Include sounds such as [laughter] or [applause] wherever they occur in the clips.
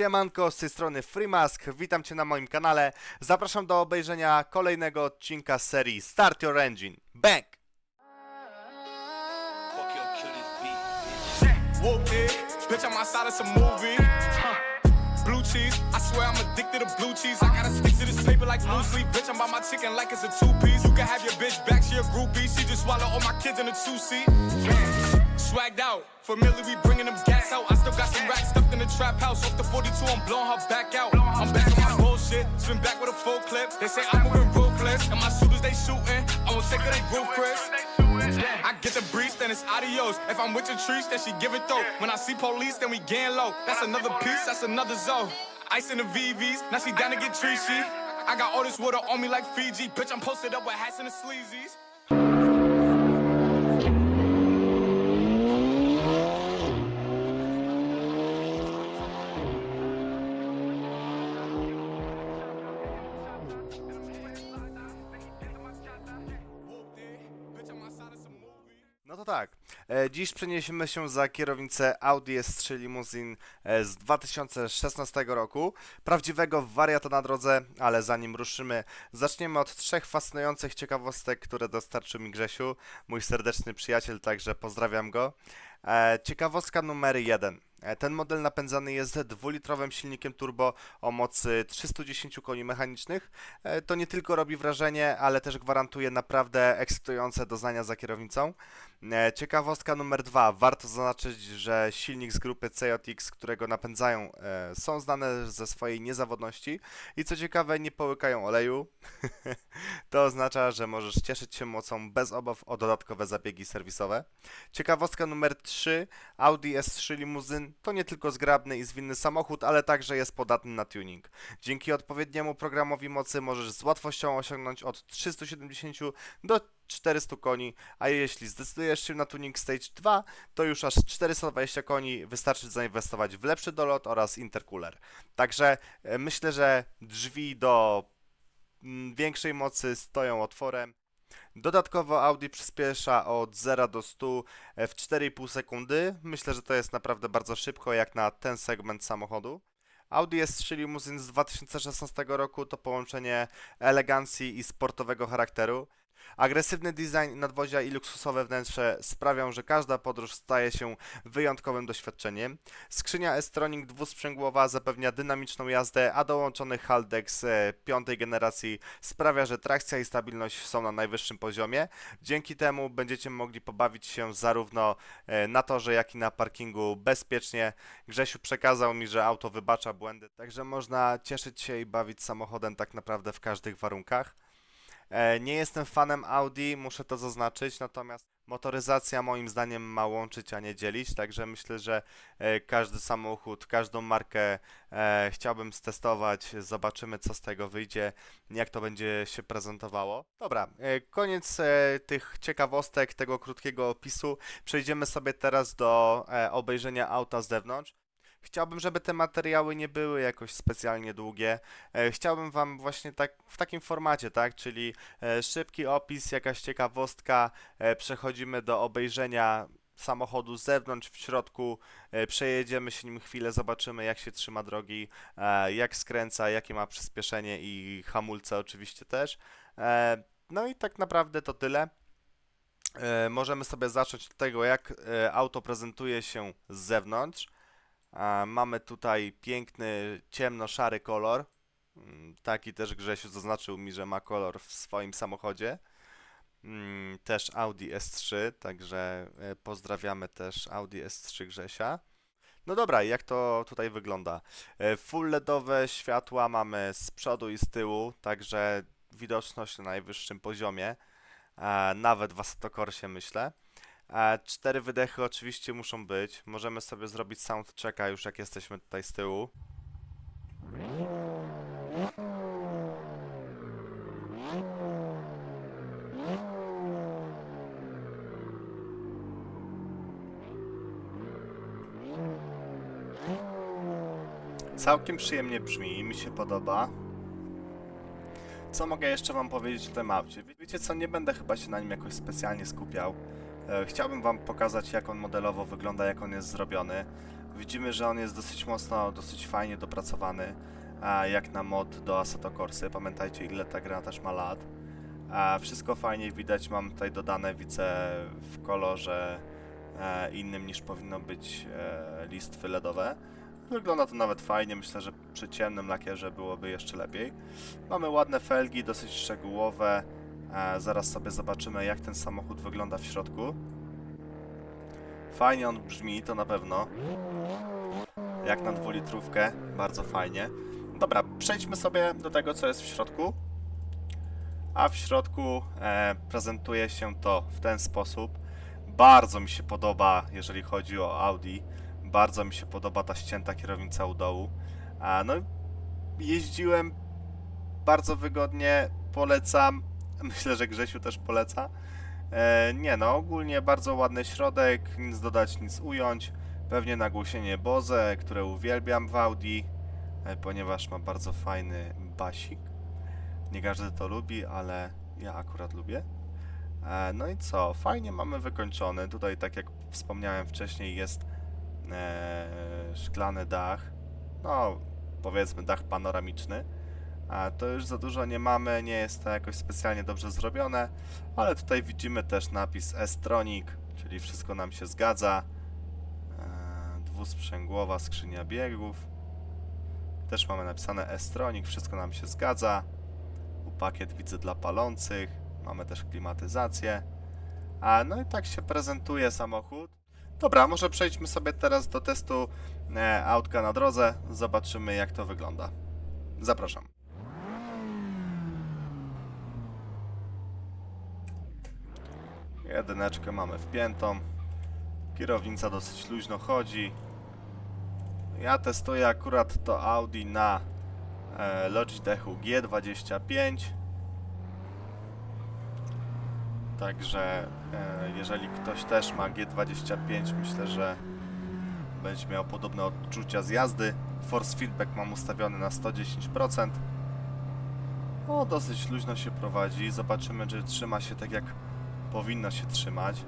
Siemanko, z tej strony Freemask, witam Cię na moim kanale. Zapraszam do obejrzenia kolejnego odcinka serii Start Your Engine. Bang! Swagged out. Familiar, we bringing them gas out. I still got some racks stuffed in trap house. Off the 42, I'm blowing her back out. I'm back on my bullshit. Spin back with a full clip. They say I'm moving ruthless. And my shooters, they shooting. I won't take of they roof, Chris. I get the breeze, then it's adios. If I'm with your trees, then she give it though. When I see police, then we gang low. That's another piece, that's another zone. Ice in the VVs, now she down to get treachy. I got all this water on me like Fiji. Bitch, I'm posted up with hats and the sleazies. No to tak, e, dziś przeniesiemy się za kierownicę Audi S3 Limousine e, z 2016 roku. Prawdziwego wariata na drodze, ale zanim ruszymy, zaczniemy od trzech fascynujących ciekawostek, które dostarczył mi Grzesiu, mój serdeczny przyjaciel, także pozdrawiam go. E, Ciekawostka numer jeden. E, Ten model napędzany jest dwulitrowym silnikiem turbo o mocy 310 koni mechanicznych. E, To nie tylko robi wrażenie, ale też gwarantuje naprawdę ekscytujące doznania za kierownicą. E, Ciekawostka numer dwa. Warto zaznaczyć, że silnik z grupy CJX, którego napędzają, są znane ze swojej niezawodności i co ciekawe nie połykają oleju. [laughs] to oznacza, że możesz cieszyć się mocą bez obaw o dodatkowe zabiegi serwisowe. Ciekawostka numer 3. Audi S3 Limuzyn to nie tylko zgrabny i zwinny samochód, ale także jest podatny na tuning. Dzięki odpowiedniemu programowi mocy możesz z łatwością osiągnąć od 370 do 400 koni, a jeśli zdecydujesz się na tuning Stage 2, to już aż 420 koni wystarczy zainwestować w lepszy dolot oraz intercooler. Także e, myślę, że drzwi do mm, większej mocy stoją otworem. Dodatkowo Audi przyspiesza od 0 do 100 e, w 4,5 sekundy. Myślę, że to jest naprawdę bardzo szybko jak na ten segment samochodu. Audi S3 Limousine z 2016 roku to połączenie elegancji i sportowego charakteru. Agresywny design nadwozia i luksusowe wnętrze sprawią, że każda podróż staje się wyjątkowym doświadczeniem. Skrzynia S-Tronic dwusprzęgłowa zapewnia dynamiczną jazdę, a dołączony Haldex e, piątej generacji sprawia, że trakcja i stabilność są na najwyższym poziomie. Dzięki temu będziecie mogli pobawić się zarówno e, na torze, jak i na parkingu bezpiecznie. Grzesiu przekazał mi, że auto wybacza błędy, także można cieszyć się i bawić samochodem tak naprawdę w każdych warunkach. E, Nie jestem fanem Audi, muszę to zaznaczyć, natomiast motoryzacja moim zdaniem ma łączyć, a nie dzielić, także myślę, że e, każdy samochód, każdą markę e, chciałbym stestować, zobaczymy co z tego wyjdzie, jak to będzie się prezentowało. Dobra, koniec tych ciekawostek, tego krótkiego opisu, przejdziemy sobie teraz do obejrzenia auta z zewnątrz. Chciałbym, żeby te materiały nie były jakoś specjalnie długie. E, Chciałbym Wam właśnie tak w takim formacie, tak? Czyli e, szybki opis, jakaś ciekawostka, e, przechodzimy do obejrzenia samochodu z zewnątrz, w środku, przejedziemy się nim chwilę, zobaczymy jak się trzyma drogi, jak skręca, jakie ma przyspieszenie i hamulce oczywiście też. No i tak naprawdę to tyle. Możemy sobie zacząć od tego, jak auto prezentuje się z zewnątrz. Mamy tutaj piękny, ciemno-szary kolor. Mm, Taki też Grzesiu zaznaczył mi, że ma kolor w swoim samochodzie. Mm, Też Audi S3, także e, pozdrawiamy też Audi S3 Grzesia. No dobra, jak to tutaj wygląda? E, Full LEDowe światła mamy z przodu i z tyłu, także widoczność na najwyższym poziomie. Nawet w Assetto myślę. Cztery wydechy oczywiście muszą być. Możemy sobie zrobić soundchecka już jak jesteśmy tutaj z tyłu. Całkiem przyjemnie brzmi, mi się podoba. Co mogę jeszcze wam powiedzieć o tym aucie? Wiecie co, nie będę chyba się na nim jakoś specjalnie skupiał. E, Chciałbym wam pokazać jak on modelowo wygląda, jak on jest zrobiony. Widzimy, że on jest dosyć mocno, dosyć fajnie dopracowany, jak na mod do Assetto Corsy. Pamiętajcie, ile ta gra też ma lat. Wszystko fajnie widać, mam tutaj dodane, widzę w kolorze e, innym niż powinno być e, listwy LEDowe. Wygląda to nawet fajnie, myślę, że przy ciemnym lakierze byłoby jeszcze lepiej. Mamy ładne felgi, dosyć szczegółowe. Zaraz sobie zobaczymy, jak ten samochód wygląda w środku. Fajnie on brzmi, to na pewno. Jak na dwulitrówkę, bardzo fajnie. Dobra, przejdźmy sobie do tego, co jest w środku. A w środku e, prezentuje się to w ten sposób. Bardzo mi się podoba, jeżeli chodzi o Audi. Bardzo mi się podoba ta ścięta kierownica u dołu. No, jeździłem bardzo wygodnie, polecam. [laughs] Myślę, że Grzesiu też poleca. E, nie no, ogólnie bardzo ładny środek, nic dodać, nic ująć. Pewnie nagłośnienie Bose, które uwielbiam w Audi, e, ponieważ ma bardzo fajny basik. Nie każdy to lubi, ale ja akurat lubię. E, no i co? Fajnie mamy wykończony. Tutaj, tak jak wspomniałem wcześniej, jest szklany dach. No, powiedzmy dach panoramiczny. A to już za dużo nie mamy, nie jest to jakoś specjalnie dobrze zrobione, ale tutaj widzimy też napis S-Tronic, czyli wszystko nam się zgadza. E, dwusprzęgłowa skrzynia biegów. Też mamy napisane S-Tronic, wszystko nam się zgadza. Pakiet widzę dla palących, mamy też klimatyzację. A no i tak się prezentuje samochód. Dobra, może przejdźmy sobie teraz do testu e, autka na drodze. Zobaczymy jak to wygląda. Zapraszam. Jedyneczkę mamy wpiętą. Kierownica dosyć luźno chodzi. Ja testuję akurat to Audi na e, Logitechu G25. Także e, jeżeli ktoś też ma G25, myślę, że będzie miał podobne odczucia z jazdy. Force feedback mam ustawiony na 110%. O, dosyć luźno się prowadzi. Zobaczymy, czy trzyma się tak jak powinno się trzymać.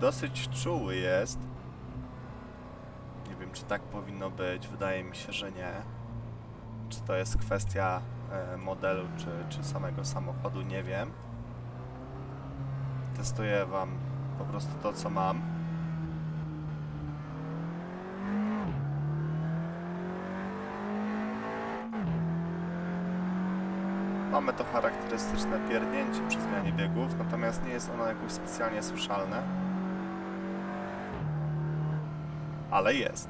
Dosyć czuły jest. Nie wiem, czy tak powinno być. Wydaje mi się, że nie. Czy to jest kwestia e, modelu, czy, czy samego samochodu, nie wiem. Testuję Wam po prostu to, co mam. Mamy to charakterystyczne pierdnięcie przy zmianie biegów, natomiast nie jest ono jakoś specjalnie słyszalne. Ale jest.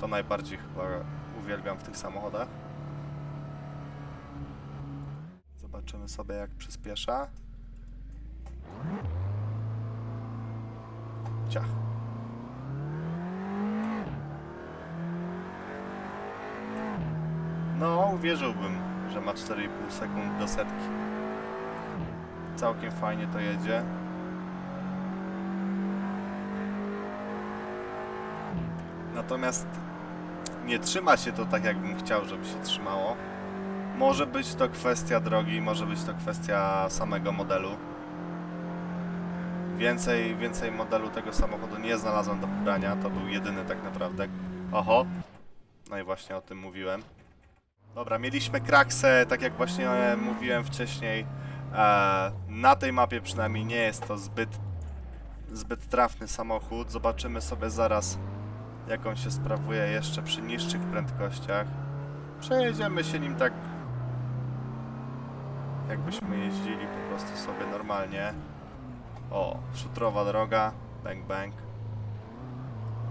To najbardziej chyba uwielbiam w tych samochodach. Zobaczymy sobie jak przyspiesza. Ciach. No, uwierzyłbym, że ma 4,5 sekund do setki. Całkiem fajnie to jedzie. Natomiast nie trzyma się to tak, jakbym chciał, żeby się trzymało. Może być to kwestia drogi, może być to kwestia samego modelu. Więcej, więcej modelu tego samochodu nie znalazłem do pobrania, to był jedyny tak naprawdę. Oho, no i właśnie o tym mówiłem. Dobra, mieliśmy kraksę, tak jak właśnie e, mówiłem wcześniej. E, na tej mapie przynajmniej nie jest to zbyt, zbyt trafny samochód. Zobaczymy sobie zaraz, jak on się sprawuje jeszcze przy niższych prędkościach. Przejedziemy się nim tak, jakbyśmy jeździli po prostu sobie normalnie. O, szutrowa droga, bang bang.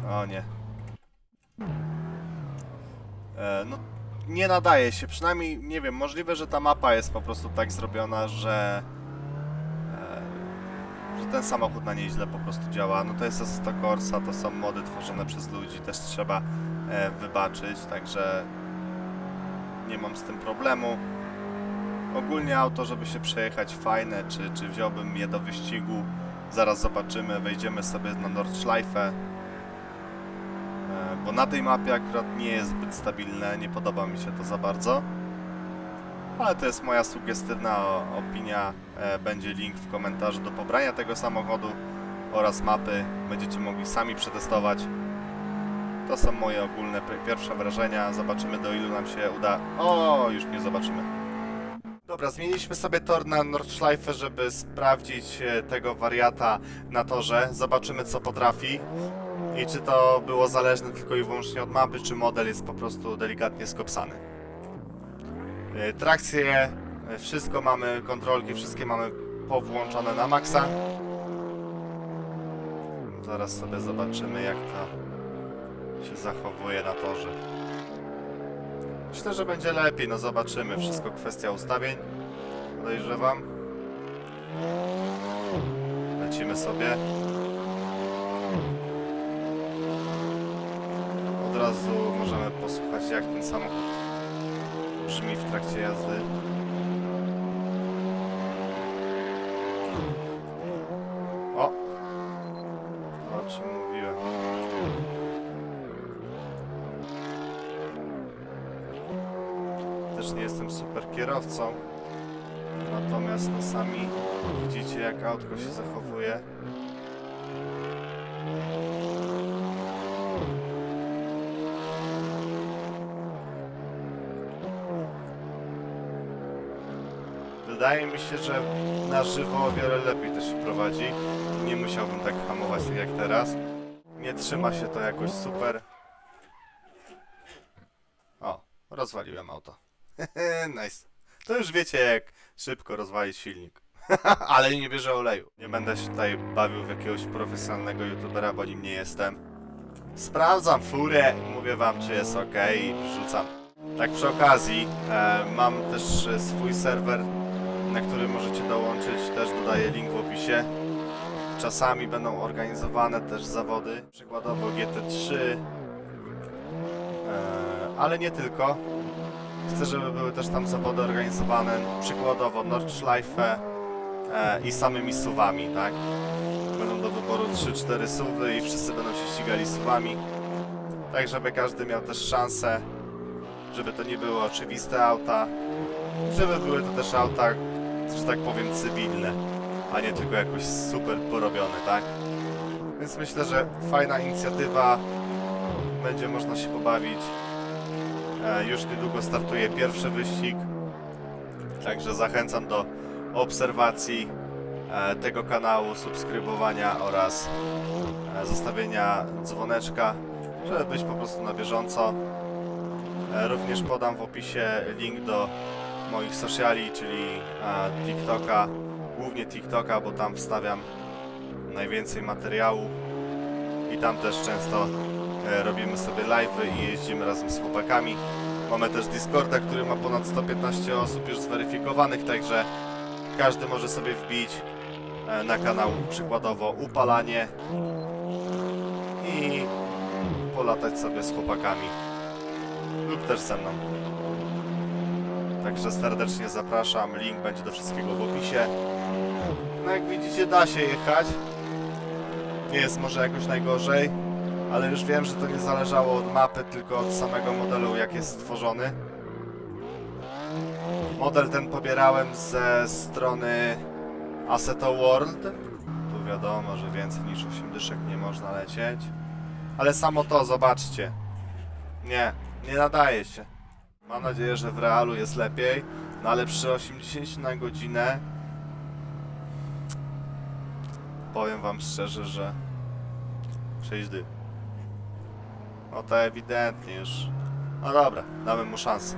O nie. E, no, nie nadaje się, przynajmniej nie wiem, możliwe, że ta mapa jest po prostu tak zrobiona, że e, że ten samochód na niej źle po prostu działa. No to jest Assetto Corsa, to są mody tworzone przez ludzi, też trzeba e, wybaczyć, także nie mam z tym problemu. Ogólnie auto, żeby się przejechać fajne, czy, czy wziąłbym je do wyścigu, zaraz zobaczymy, wejdziemy sobie na Nordschleife. Bo na tej mapie akurat nie jest zbyt stabilne, nie podoba mi się to za bardzo. Ale to jest moja sugestywna opinia. E, Będzie link w komentarzu do pobrania tego samochodu oraz mapy. Będziecie mogli sami przetestować. To są moje ogólne pierwsze wrażenia. Zobaczymy do ilu nam się uda. O, już nie zobaczymy. Dobra, zmieniliśmy sobie tor na Nordschleife, żeby sprawdzić e, tego wariata na torze. Zobaczymy co potrafi. I czy to było zależne tylko i wyłącznie od mapy, czy model jest po prostu delikatnie skopsany. E, Trakcje, e, wszystko mamy, kontrolki, wszystkie mamy powłączone na maksa. Zaraz sobie zobaczymy jak to się zachowuje na torze. Myślę, że będzie lepiej, no zobaczymy. Wszystko kwestia ustawień. Podejrzewam. Lecimy sobie. Od razu możemy posłuchać jak ten samochód brzmi w trakcie jazdy. O! O czym mówiłem. Też nie jestem super kierowcą. Natomiast no sami widzicie jak autko się zachowuje. Wydaje mi się, że na żywo o wiele lepiej to się prowadzi. Nie musiałbym tak hamować tak jak teraz. Nie trzyma się to jakoś super. O, rozwaliłem auto. [laughs] nice. To już wiecie jak szybko rozwalić silnik. [laughs] Ale nie bierze oleju. Nie będę się tutaj bawił w jakiegoś profesjonalnego youtubera, bo nim nie jestem. Sprawdzam furę, mówię wam czy jest ok i wrzucam. Tak przy okazji, e, mam też e, swój serwer, na który możecie dołączyć, też dodaję link w opisie. Czasami będą organizowane też zawody, przykładowo GT3, e, ale nie tylko. Chcę, żeby były też tam zawody organizowane, przykładowo Nordschleife e, i samymi suwami, tak? Będą do wyboru 3-4 suwy i wszyscy będą się ścigali suwami. Tak, żeby każdy miał też szansę, żeby to nie były oczywiste auta, żeby były to też auta, że tak powiem, cywilne, a nie tylko jakoś super porobione, tak? Więc myślę, że fajna inicjatywa, będzie można się pobawić. E, Już niedługo startuje pierwszy wyścig, także zachęcam do obserwacji e, tego kanału, subskrybowania oraz e, zostawienia dzwoneczka, żeby być po prostu na bieżąco. Również podam w opisie link do moich sociali, czyli e, TikToka, głównie TikToka, bo tam wstawiam najwięcej materiału i tam też często e, robimy sobie live'y i jeździmy razem z chłopakami. Mamy też Discorda, który ma ponad 115 osób już zweryfikowanych, także każdy może sobie wbić e, na kanał przykładowo upalanie i polatać sobie z chłopakami lub też ze mną. Także serdecznie zapraszam, link będzie do wszystkiego w opisie. No jak widzicie da się jechać. Nie jest może jakoś najgorzej, ale już wiem, że to nie zależało od mapy, tylko od samego modelu jak jest stworzony. Model ten pobierałem ze strony Assetto World. Tu wiadomo, że więcej niż 8 dyszek nie można lecieć. Ale samo to, zobaczcie. Nie, nie nadaje się. Mam nadzieję, że w realu jest lepiej, no ale przy 80 na godzinę powiem wam szczerze, że 6 dy. No to ewidentnie już. No dobra, damy mu szansę.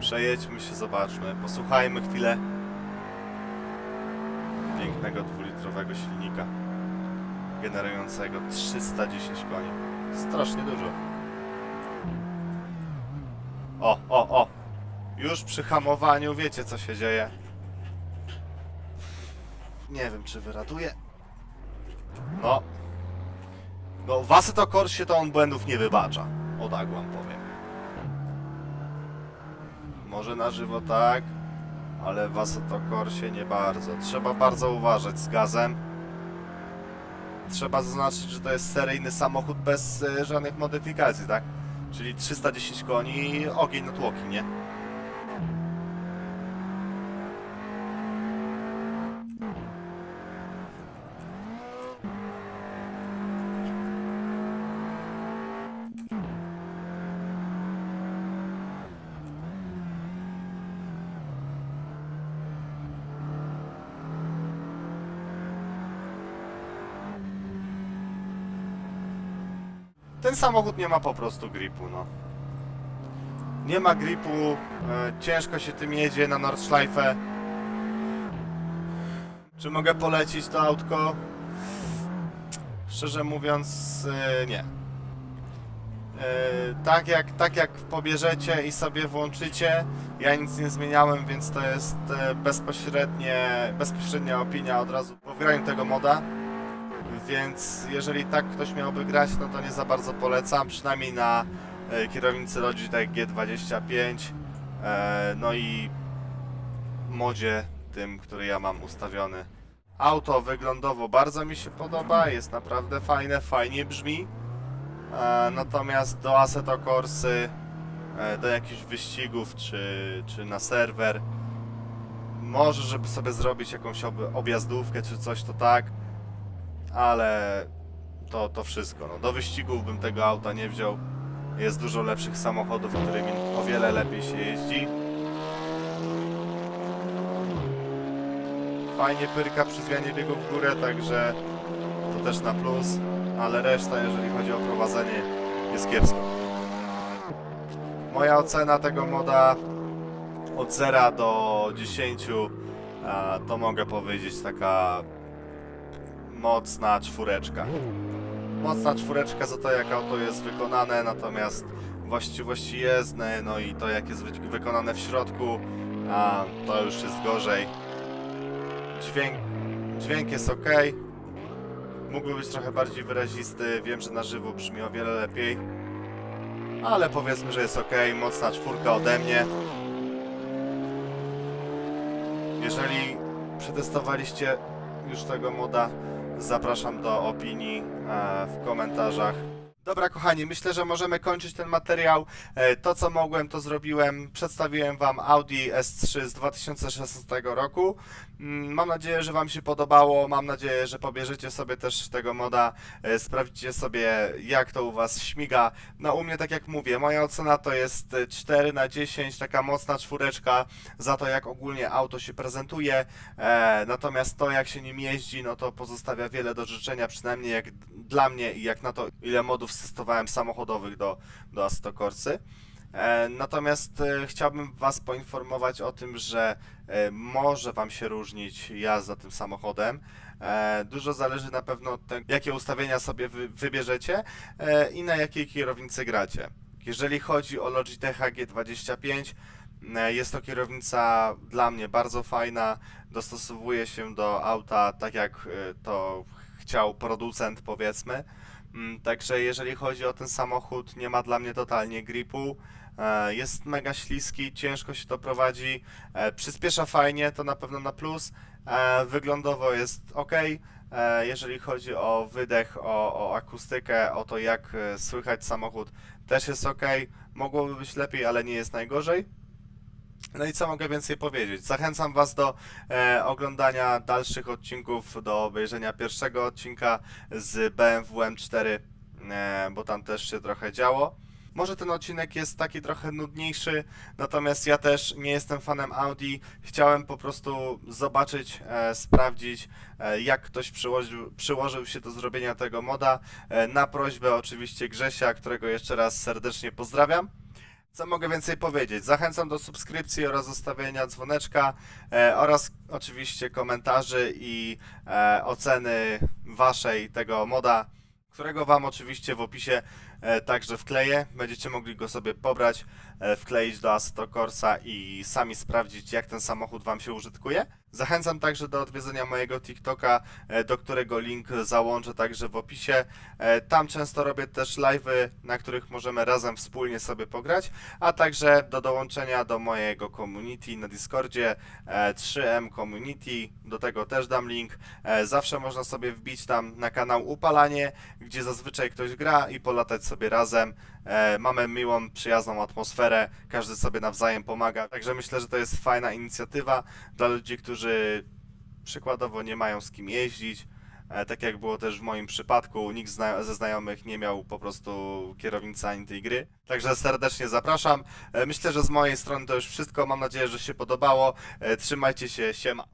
Przejedźmy się, zobaczmy, posłuchajmy chwilę pięknego dwulitrowego silnika generującego 310 koni. Strasznie dużo. O, o, o! Już przy hamowaniu wiecie co się dzieje. Nie wiem czy wyratuje. No. No w Assetto Corsie to on błędów nie wybacza. O tak wam powiem. Może na żywo tak, ale w Assetto Corsie nie bardzo. Trzeba bardzo uważać z gazem. Trzeba zaznaczyć, że to jest seryjny samochód bez e, żadnych modyfikacji, tak? Czyli 310 koni ogień na tłoki, nie? Ten samochód nie ma po prostu gripu, no. Nie ma gripu, e, ciężko się tym jedzie na Nordschleife. Czy mogę polecić to autko? Szczerze mówiąc, e, nie. E, tak, jak, tak jak pobierzecie i sobie włączycie, ja nic nie zmieniałem, więc to jest e, bezpośrednie, bezpośrednia opinia od razu po wgraniu tego moda. Więc jeżeli tak ktoś miałby grać, no to nie za bardzo polecam, przynajmniej na e, kierownicy Logitech G25, e, no i modzie tym, który ja mam ustawiony. Auto wyglądowo bardzo mi się podoba, jest naprawdę fajne, fajnie brzmi. E, natomiast do Assetto Corsy, do jakichś wyścigów czy, czy na serwer, może żeby sobie zrobić jakąś ob- objazdówkę czy coś, to tak, ale to, to wszystko. No, do wyścigów bym tego auta nie wziął. Jest dużo lepszych samochodów, którymi o wiele lepiej się jeździ. Fajnie pyrka przy zmianie biegu w górę, także to też na plus, ale reszta, jeżeli chodzi o prowadzenie, jest kiepsko. Moja ocena tego moda od 0 do 10 a, to mogę powiedzieć taka mocna czwóreczka. Mocna czwóreczka za to, jak auto jest wykonane, natomiast właściwości jezdne, no i to, jak jest wy- wykonane w środku, a, to już jest gorzej. Dźwięk, dźwięk jest ok. Mógłby być trochę bardziej wyrazisty. Wiem, że na żywo brzmi o wiele lepiej. Ale powiedzmy, że jest ok. Mocna czwórka ode mnie. Jeżeli przetestowaliście już tego moda, zapraszam do opinii e, w komentarzach. Dobra, kochani, myślę, że możemy kończyć ten materiał. E, To, co mogłem, to zrobiłem. Przedstawiłem Wam Audi S3 z 2016 roku. Mm, Mam nadzieję, że Wam się podobało. Mam nadzieję, że pobierzecie sobie też tego moda. e, Sprawdźcie sobie, jak to u Was śmiga. No, u mnie, tak jak mówię, moja ocena to jest e, 4 na 10, taka mocna czwóreczka za to, jak ogólnie auto się prezentuje. E, natomiast to, jak się nim jeździ, no to pozostawia wiele do życzenia, przynajmniej jak dla mnie i jak na to, ile modów testowałem samochodowych do, do. E, Natomiast e, chciałbym Was poinformować o tym, że e, może Wam się różnić jazda tym samochodem. E, Dużo zależy na pewno od tego, jakie ustawienia sobie wy, wybierzecie e, i na jakiej kierownicy gracie. Jeżeli chodzi o Logitech G25, e, jest to kierownica dla mnie bardzo fajna, dostosowuje się do auta tak jak e, to chciał producent powiedzmy. Mm, Także jeżeli chodzi o ten samochód, nie ma dla mnie totalnie gripu. E, Jest mega śliski, ciężko się to prowadzi. e, Przyspiesza fajnie, to na pewno na plus. e, Wyglądowo jest ok. Jeżeli chodzi o wydech, o, o akustykę, o to jak słychać samochód, też jest ok. Mogłoby być lepiej, ale nie jest najgorzej. No i co mogę więcej powiedzieć? Zachęcam Was do e, oglądania dalszych odcinków, do obejrzenia pierwszego odcinka z BMW M4, e, bo tam też się trochę działo. Może ten odcinek jest taki trochę nudniejszy, natomiast ja też nie jestem fanem Audi. Chciałem po prostu zobaczyć, e, sprawdzić, e, jak ktoś przyłożył, przyłożył się do zrobienia tego moda. E, na prośbę oczywiście Grzesia, którego jeszcze raz serdecznie pozdrawiam. Co mogę więcej powiedzieć? Zachęcam do subskrypcji oraz zostawienia dzwoneczka e, oraz oczywiście komentarzy i e, oceny waszej tego moda, którego wam oczywiście w opisie e, także wkleję. Będziecie mogli go sobie pobrać, e, wkleić do Assetto Corsa i sami sprawdzić jak ten samochód wam się użytkuje. Zachęcam także do odwiedzenia mojego TikToka, e, do którego link załączę także w opisie. E, Tam często robię też live'y, na których możemy razem wspólnie sobie pograć, a także do dołączenia do mojego community na Discordzie e, 3M Community, do tego też dam link. Zawsze można sobie wbić tam na kanał Upalanie, gdzie zazwyczaj ktoś gra i polatać sobie razem. E, Mamy miłą, przyjazną atmosferę, każdy sobie nawzajem pomaga, także myślę, że to jest fajna inicjatywa dla ludzi, którzy przykładowo nie mają z kim jeździć. E, Tak jak było też w moim przypadku, nikt zna ze znajomych nie miał po prostu kierownicy ani tej gry. Także serdecznie zapraszam. E, Myślę, że z mojej strony to już wszystko. Mam nadzieję, że się podobało. E, Trzymajcie się, siema.